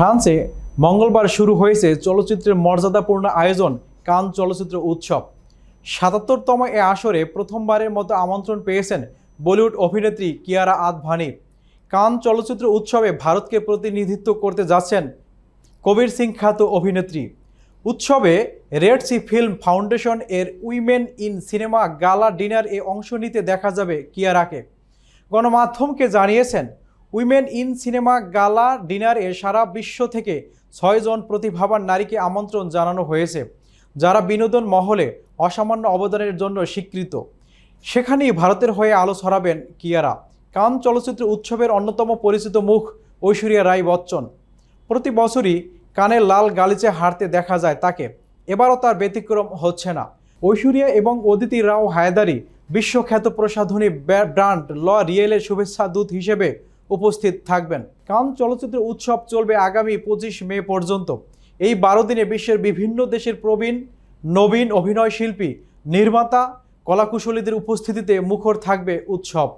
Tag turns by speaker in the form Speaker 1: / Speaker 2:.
Speaker 1: ফ্রান্সে মঙ্গলবার শুরু হয়েছে চলচ্চিত্রের মর্যাদাপূর্ণ আয়োজন, কান চলচ্চিত্র উৎসব। সাতাত্তরতম এ আসরে প্রথমবারের মতো আমন্ত্রণ পেয়েছেন বলিউড অভিনেত্রী কিয়ারা আদভানি। কান চলচ্চিত্র উৎসবে ভারতকে প্রতিনিধিত্ব করতে যাচ্ছেন কবির সিং খ্যাত অভিনেত্রী। উৎসবে রেড সি ফিল্ম ফাউন্ডেশন এর Women in Cinema Gala Dinner এ অংশ নিতে দেখা যাবে কিয়ারাকে। গণমাধ্যমকে জানিয়েছেন উইমেন ইন সিনেমা গালা ডিনারে সারা বিশ্ব থেকে ছয়জন প্রতিভাবান নারীকে আমন্ত্রণ জানানো হয়েছে, যারা বিনোদন মহলে অসামান্য অবদানের জন্য স্বীকৃত। সেখানেই ভারতের হয়ে আলো ছড়াবেন কিয়ারা। কান চলচ্চিত্র উৎসবের অন্যতম পরিচিত মুখ ঐশ্বরিয়া রায় বচ্চন। প্রতি বছরই কানের লাল গালিচে হারতে দেখা যায় তাকে। এবারও তার ব্যতিক্রম হচ্ছে না। ঐশ্বরিয়া এবং অদিতি রাও হায়দারি বিশ্বখ্যাত প্রসাধনী ব্র্যান্ড ল রিয়েলের শুভেচ্ছা দূত হিসেবে উপস্থিত থাকবেন। কান চলচ্চিত্র উৎসব চলবে আগামী পঁচিশ মে পর্যন্ত। এই বারো দিনে বিশ্বের বিভিন্ন দেশের প্রবীণ, নবীন অভিনয় শিল্পী, নির্মাতা, কলাকুশলীদের উপস্থিতিতে মুখর থাকবে উৎসব।